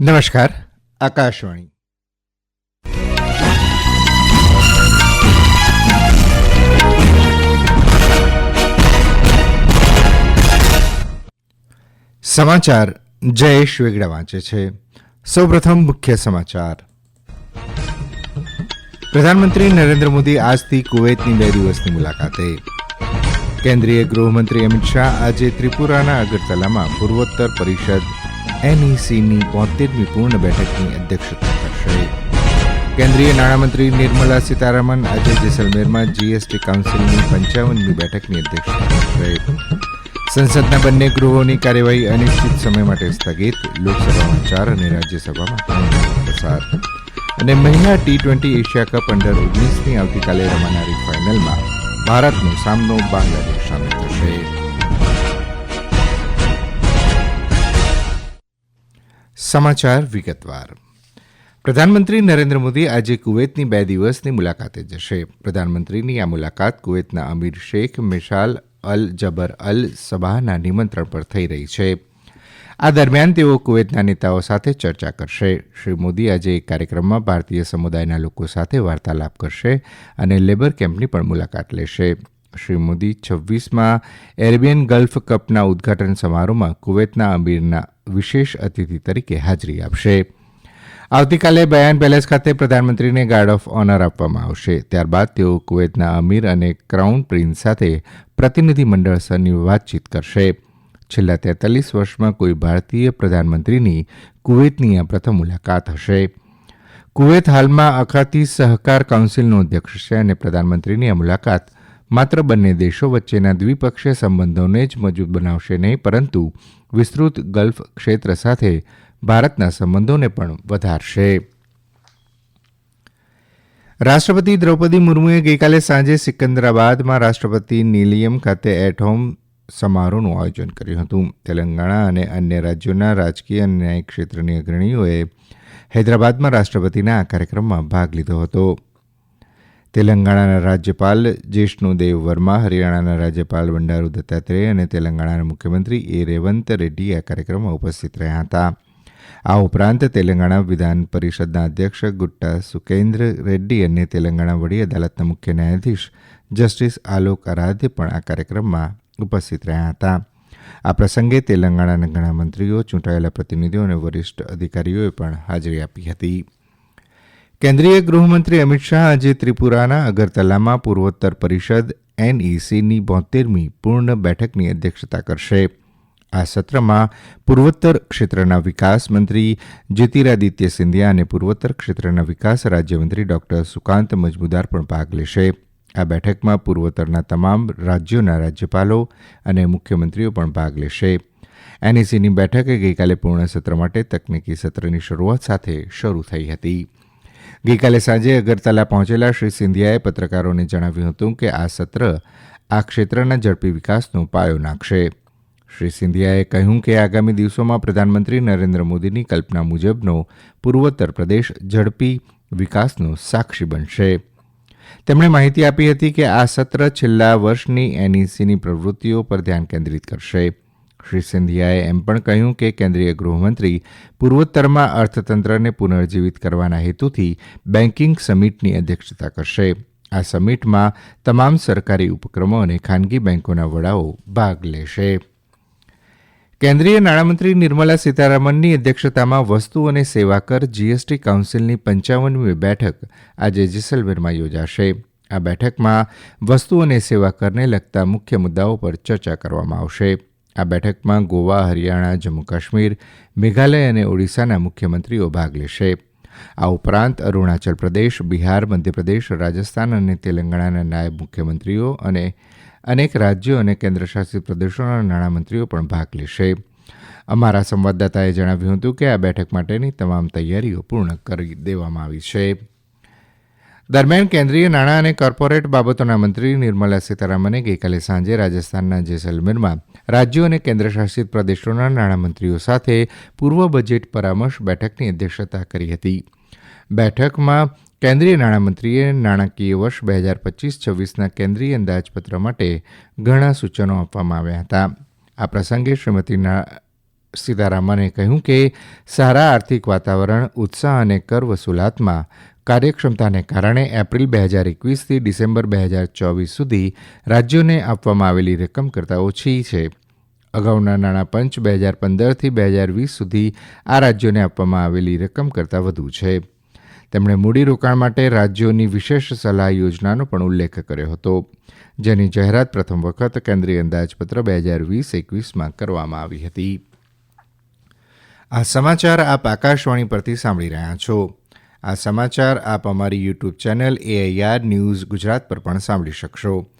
નમસ્કાર. આકાશવાણી. સમાચાર જયેશ વેગડા વાંચે છે. સૌપ્રથમ મુખ્ય સમાચાર. પ્રધાનમંત્રી નરેન્દ્ર મોદી આજથી કુવૈતની બે દિવસની મુલાકાતે. કેન્દ્રીય ગૃહમંત્રી અમિત શાહ આજે ત્રિપુરાના અગરતલામાં પૂર્વોત્તર પરિષદ એનઈસીની બોતેરમી પૂર્ણ બેઠકની અધ્યક્ષતા કરશે. કેન્દ્રીય નાણામંત્રી નિર્મલા સીતારામન આજે જેસલમેરમાં જીએસટી કાઉન્સિલની પંચાવનમી બેઠકની અધ્યક્ષતા કરશે. સંસદના બંને ગૃહોની કાર્યવાહી અનિશ્ચિત સમય માટે સ્થગિત, લોકસભામાં ચાર અને રાજ્યસભામાં ત્રણ પસાર. અને મહિલા T twenty Asia cup under ઓગણીસની આવતીકાલે રમાનારી ફાઇનલમાં ભારતનો સામનો બાંગ્લાદેશ સામે થશે. સમાચાર વિગતવાર. પ્રધાનમંત્રી નરેન્દ્ર મોદી આજે કુવૈતની બે દિવસની મુલાકાતે જશે. પ્રધાનમંત્રીની આ મુલાકાત કુવૈતના અમીર શેખ મિશાલ અલ જબર અલ સબાહના નિમંત્રણ પર થઈ રહી છે. આ દરમિયાન તેઓ કુવૈતના નેતાઓ સાથે ચર્ચા કરશે. શ્રી મોદી આજે એક કાર્યક્રમમાં ભારતીય સમુદાયના લોકો સાથે વાર્તાલાપ કરશે અને લેબર કેમ્પની પણ મુલાકાત લેશે. શ્રી મોદી છવ્વીસમાં એરેબિયન ગલ્ફ કપના ઉદઘાટન સમારોહમાં કુવૈતના અમીરના વિશેષ અતિથિ તરીકે હાજરી આપશે. આવતીકાલે બયાન પેલેસ ખાતે પ્રધાનમંત્રીને ગાર્ડ ઓફ ઓનર આપવામાં આવશે. ત્યારબાદ તેઓ કુવૈતના અમીર અને ક્રાઉન પ્રિન્સ સાથે પ્રતિનિધિ મંડળ સ્તરની વાતચીત કરશે. છેલ્લા તેતાલીસ વર્ષમાં કોઈ ભારતીય પ્રધાનમંત્રીની કુવૈતની આ પ્રથમ મુલાકાત હશે. કુવૈત હાલમાં અખાતી સહકાર કાઉન્સિલનો અધ્યક્ષ છે અને પ્રધાનમંત્રીની આ મુલાકાત માત્ર બંને દેશો વચ્ચેના દ્વિપક્ષીય સંબંધોને જ મજબૂત બનાવશે નહીં, પરંતુ વિસ્તૃત ગલ્ફ ક્ષેત્ર સાથે ભારતના સંબંધોને પણ વધારશે. રાષ્ટ્રપતિ દ્રૌપદી મુર્મુએ ગઈકાલે સાંજે સિકંદરાબાદમાં રાષ્ટ્રપતિ નિલિયમ ખાતે એટ હોમ સમારોહનું આયોજન કર્યું હતું. તેલંગાણા અને અન્ય રાજ્યોના રાજકીય અને ન્યાયિક ક્ષેત્રની અગ્રણીઓએ હૈદરાબાદમાં રાષ્ટ્રપતિના આ કાર્યક્રમમાં ભાગ લીધો હતો. તેલંગાણાના રાજ્યપાલ જિષ્ણુદેવ વર્મા, હરિયાણાના રાજ્યપાલ બંડારૂ દત્તાત્રેય અને તેલંગાણાના મુખ્યમંત્રી એ રેવંત રેડ્ડી આ કાર્યક્રમમાં ઉપસ્થિત રહ્યા હતા. આ ઉપરાંત તેલંગાણા વિધાન પરિષદના અધ્યક્ષ ગુટ્ટા સુકેન્દ્ર રેડ્ડી અને તેલંગાણા વડી અદાલતના મુખ્ય ન્યાયાધીશ જસ્ટિસ આલોક આરાધ્ય પણ આ કાર્યક્રમમાં ઉપસ્થિત રહ્યા હતા. આ પ્રસંગે તેલંગાણાના ઘણા મંત્રીઓ, ચૂંટાયેલા પ્રતિનિધિઓ અને વરિષ્ઠ અધિકારીઓએ પણ હાજરી આપી હતી. કેન્દ્રીય ગૃહમંત્રી અમિત શાહ આજે ત્રિપુરાના અગરતલામાં પૂર્વોત્તર પરિષદ એનઈસીની બોતેરમી પૂર્ણ બેઠકની અધ્યક્ષતા કરશે. આ સત્રમાં પૂર્વોત્તર ક્ષેત્રના વિકાસ મંત્રી જ્યોતિરાદિત્ય સિંધિયા અને પૂર્વોત્તર ક્ષેત્રના વિકાસ રાજ્યમંત્રી ડોક્ટર સુકાંત મજમુદાર પણ ભાગ લેશે. આ બેઠકમાં પૂર્વોત્તરના તમામ રાજ્યોના રાજ્યપાલો અને મુખ્યમંત્રીઓ પણ ભાગ લેશે. એનઈસીની બેઠક ગઈકાલે પૂર્ણ સત્ર માટે તકનીકી સત્રની શરૂઆત સાથે શરૂ થઈ હતી. ગઈકાલે સાંજે અગરતલા પહોંચેલા શ્રી સિંધિયાએ પત્રકારોને જણાવ્યું હતું કે આ સત્ર આ ક્ષેત્રના ઝડપી વિકાસનો પાયો નાખશે. શ્રી સિંધિયાએ કહ્યું કે આગામી દિવસોમાં પ્રધાનમંત્રી નરેન્દ્ર મોદીની કલ્પના મુજબનો પૂર્વોત્તર પ્રદેશ ઝડપી વિકાસનો સાક્ષી બનશે. તેમણે માહિતી આપી હતી કે આ સત્ર છેલ્લા વર્ષની એનઈસીની પ્રવૃત્તિઓ પર ધ્યાન કેન્દ્રિત કરશે. શ્રી સિંધિયાએ એમ પણ કહ્યું કે કેન્દ્રીય ગૃહમંત્રી પૂર્વોત્તરમાં અર્થતંત્રને પુનર્જીવિત કરવાના હેતુથી બેન્કિંગ સમિટની અધ્યક્ષતા કરશે. આ સમિટમાં તમામ સરકારી ઉપક્રમો અને ખાનગી બેન્કોના વડાઓ ભાગ લેશે. કેન્દ્રીય નાણામંત્રી નિર્મલા સીતારામનની અધ્યક્ષતામાં વસ્તુ અને સેવા કર જીએસટી કાઉન્સિલની પંચાવનમી બેઠક આજે જેસલમેરમાં યોજાશે. આ બેઠકમાં વસ્તુ અને સેવા કરને લગતા મુખ્ય મુદ્દાઓ પર ચર્ચા કરવામાં આવશે. આ બેઠકમાં ગોવા, હરિયાણા, જમ્મુ કાશ્મીર, મેઘાલય અને ઓડિશાના મુખ્યમંત્રીઓ ભાગ લેશે. આ ઉપરાંત અરુણાચલ પ્રદેશ, બિહાર, મધ્યપ્રદેશ, રાજસ્થાન અને તેલંગાણાના નાયબ મુખ્યમંત્રીઓ અને અનેક રાજ્યો અને કેન્દ્રશાસિત પ્રદેશોના નાણામંત્રીઓ પણ ભાગ લેશે. અમારા સંવાદદાતાએ જણાવ્યું હતું કે આ બેઠક માટેની તમામ તૈયારીઓ પૂર્ણ કરી દેવામાં આવી છે. દરમિયાન કેન્દ્રીય નાણાં અને કોર્પોરેટ બાબતોના મંત્રી નિર્મલા સીતારામને ગઈકાલે સાંજે રાજસ્થાનના જેસલમેરમાં રાજ્યો અને કેન્દ્રશાસિત પ્રદેશોના નાણામંત્રીઓ સાથે પૂર્વ બજેટ પરામર્શ બેઠકની અધ્યક્ષતા કરી હતી. બેઠકમાં કેન્દ્રીય નાણામંત્રીએ નાણાકીય વર્ષ બે હજાર પચીસ છવ્વીસના કેન્દ્રીય અંદાજપત્ર માટે ઘણા સૂચનો આપવામાં આવ્યા હતા. આ પ્રસંગે શ્રીમતી સીતારામને કહ્યું કે સારા આર્થિક વાતાવરણ, ઉત્સાહ અને કર વસૂલાતમાં કાર્યક્ષમતાને કારણે એપ્રિલ બે હજાર એકવીસથી ડિસેમ્બર બે હજાર ચોવીસ સુધી રાજ્યોને આપવામાં આવેલી રકમ કરતાં ઓછી છે. અગાઉના નાણાં પંચ બે હજાર પંદરથી બે હજાર વીસ સુધી આ રાજ્યોને આપવામાં આવેલી રકમ કરતાં વધુ છે. તેમણે મૂડીરોકાણ માટે રાજ્યોની વિશેષ સલાહ યોજનાનો પણ ઉલ્લેખ કર્યો હતો, જેની જાહેરાત પ્રથમ વખત કેન્દ્રીય અંદાજપત્ર બે હજાર વીસ એકવીસમાં કરવામાં આવી હતી. આ સમાચાર આપ આકાશવાણી પરથી સાંભળી રહ્યા છો. આ સમાચાર આપ અમારી YouTube channel AIR news Gujarat પર પણ સાંભળી શકશો.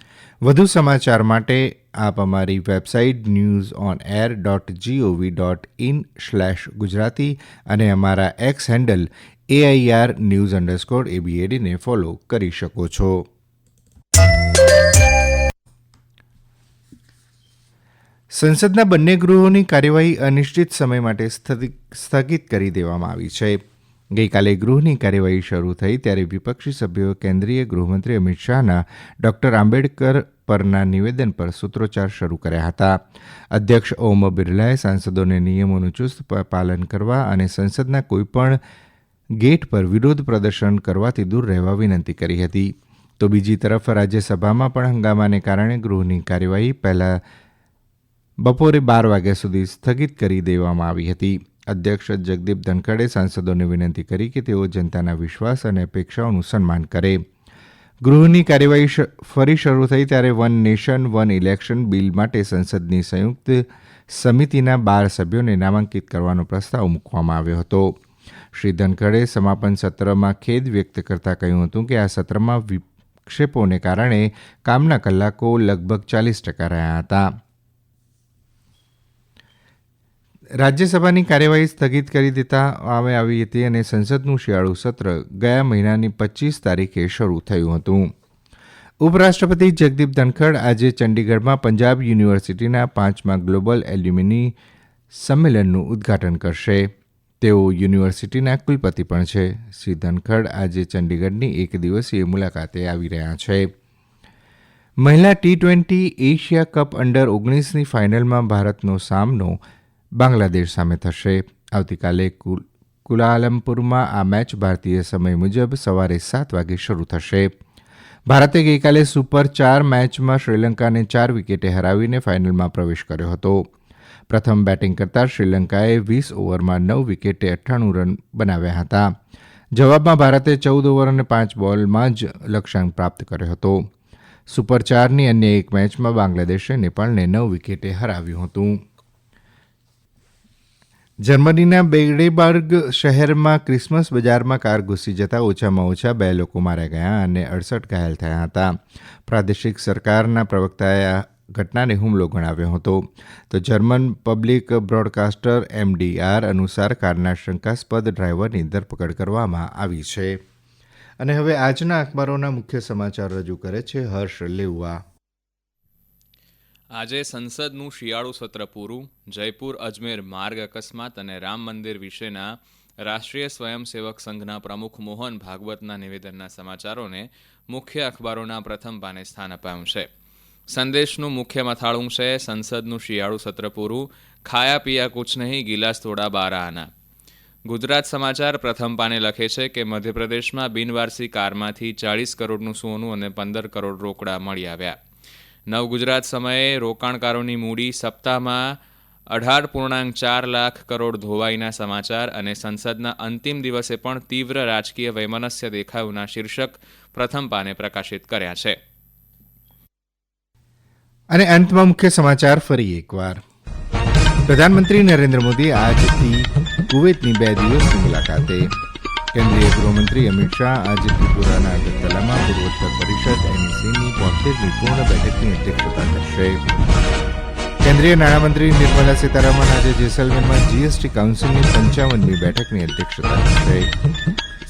વધુ સમાચાર માટે આપ અમારી website news on air dot GOV dot in slash Gujarati અને અમારા X handle AIR news underscore એબીએડીને follow કરી શકો છો. સંસદના બંને ગૃહોની કાર્યવાહી અનિશ્ચિત સમય માટે સ્થગિ- સ્થગિત કરી દેવામાં આવી છે. ગઈકાલે ગૃહની કાર્યવાહી શરૂ થઈ ત્યારે વિપક્ષી સભ્યોએ કેન્દ્રીય ગૃહમંત્રી અમિત શાહના ડોક્ટર આંબેડકર પરના નિવેદન પર સૂત્રોચ્ચાર શરૂ કર્યા હતા. અધ્યક્ષ ઓમ બિરલાએ સાંસદોને નિયમોનું ચુસ્ત પાલન કરવા અને સંસદના કોઈપણ ગેટ પર વિરોધ પ્રદર્શન કરવાથી દૂર રહેવા વિનંતી કરી હતી. તો બીજી તરફ રાજ્યસભામાં પણ હંગામાને કારણે ગૃહની કાર્યવાહી પહેલા બપોરે બાર વાગ્યા સુધી સ્થગિત કરી દેવામાં આવી હતી. અધ્યક્ષ જગદીપ ધનખડે સાંસદોને વિનંતી કરી કે તેઓ જનતાના વિશ્વાસ અને અપેક્ષાઓનું સન્માન કરે. ગૃહની કાર્યવાહી ફરી શરૂ થઈ ત્યારે one nation, one election bill માટે સંસદની સંયુક્ત સમિતિના બાર સભ્યોને નામાંકિત કરવાનો પ્રસ્તાવ મૂકવામાં આવ્યો હતો. શ્રી ધનખડે સમાપન સત્રમાં ખેદ વ્યક્ત કરતાં કહ્યું હતું કે આ સત્રમાં વિક્ષેપોને કારણે કામના કલાકો લગભગ ચાલીસ ટકા રહ્યા હતા. રાજ્યસભાની કાર્યવાહી સ્થગિત કરી દેતા આવે આવી હતી અને સંસદનું શિયાળુ સત્ર ગયા મહિનાની પચીસ તારીખે શરૂ થયું હતું. ઉપરાષ્ટ્રપતિ જગદીપ ધનખડ આજે ચંડીગઢમાં પંજાબ યુનિવર્સિટીના પાંચમા ગ્લોબલ એલ્યુમિની સંમેલનનું ઉદ્ઘાટન કરશે. તેઓ યુનિવર્સિટીના કુલપતિ પણ છે. શ્રી ધનખડ આજે ચંડીગઢની એક દિવસીય મુલાકાતે આવી રહ્યા છે. મહિલા T twenty Asia cup under ઓગણીસની ફાઇનલમાં ભારતનો સામનો બાંગ્લાદેશ સામે થશે. આવતીકાલે કુલ- કુલાલમપુરમાં આ મેચ ભારતીય સમય મુજબ સવારે સાત વાગે શરૂ થશે. ભારતે ગઈકાલે સુપર ચાર મેચમાં શ્રીલંકાને ચાર વિકેટે હરાવીને ફાઇનલમાં પ્રવેશ કર્યો હતો. પ્રથમ બેટિંગ કરતાં શ્રીલંકાએ વીસ ઓવરમાં નવ વિકેટે અઠ્ઠાણું રન બનાવ્યા હતા. જવાબમાં ભારતે ચૌદ ઓવર અને પાંચ બોલમાં જ લક્ષ્યાંક પ્રાપ્ત કર્યો હતો. સુપર ચારની અન્ય એક મેચમાં બાંગ્લાદેશે નેપાળને નવ વિકેટે હરાવ્યું હતું. જર્મનીના બેડેબર્ગ શહેરમાં ક્રિસમસ બજારમાં કાર ઘૂસી જતા ઓછામાં ઓછા બે લોકો માર્યા ગયા અને અડસઠ ઘાયલ થયા હતા. પ્રાદેશિક સરકારના પ્રવક્તાએ આ ઘટનાને હુમલો ગણાવ્યો હતો. તો જર્મન પબ્લિક બ્રોડકાસ્ટર એમડીઆર અનુસાર કારના શંકાસ્પદ ડ્રાઈવરની ધરપકડ કરવામાં આવી છે. અને હવે આજના અખબારોના મુખ્ય સમાચાર રજૂ કરે છે હર્ષ લેઉવા. આજે સંસદનું શિયાળુ સત્ર પૂરું. જયપુર, અજમેર માર્ગ અકસ્માત અને રામ મંદિર વિશેના રાષ્ટ્રીય સ્વયંસેવક સંઘના પ્રમુખ મોહન ભાગવતના નિવેદનના સમાચારોને મુખ્ય અખબારોના પ્રથમ પાને સ્થાન અપાયું છે. સંદેશનું મુખ્ય મથાળું છે સંસદનું શિયાળુ સત્ર પૂરું. ખાયા પીયા કુછ નહીં, ગિલાસ થોડા બારા આના. ગુજરાત સમાચાર પ્રથમ પાને લખે છે કે મધ્યપ્રદેશમાં બિનવારસી કારમાંથી ચાળીસ કરોડનું સોનું અને પંદર કરોડ રોકડા મળી આવ્યા. નવ ગુજરાત સમયે રોકાણકારોની મૂડી સપ્તાહમાં અઢાર પૂર્ણાંક ચાર લાખ કરોડ ધોવાઈના સમાચાર અને સંસદના અંતિમ દિવસે પણ તીવ્ર રાજકીય વૈમનસ્ય દેખાવના શીર્ષક પ્રથમ પાને પ્રકાશિત કર્યા છે. અને અંતમાં મુખ્ય સમાચાર ફરી એકવાર. પ્રધાનમંત્રી નરેન્દ્ર મોદી આજથી કુવૈતની બે દિવસની મુલાકાતે. કેન્દ્રીય ગૃહમંત્રી અમિત શાહ આજે ત્રિપુરાના અગરતલામાં પૂર્વોત્તર પરિષદ એનઈસીની બોતેરમી પૂર્ણ બેઠકની અધ્યક્ષતા કરશે. કેન્દ્રીય નાણામંત્રી નિર્મલા સીતારામન આજે જેસલમેરમાં જીએસટી કાઉન્સિલની પંચાવનમી બેઠકની અધ્યક્ષતા કરશે.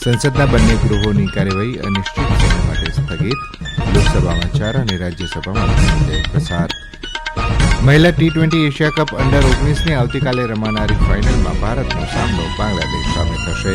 સંસદના બંને ગૃહોની કાર્યવાહી અનિશ્ચિત સમય માટે સ્થગિત, લોકસભામાં ચાર અને રાજ્યસભામાં પસાર. મહિલા T twenty Asia cup under ઓગણીસની આવતીકાલે રમાનારી ફાઇનલમાં ભારતનો સામનો બાંગ્લાદેશ સામે થશે.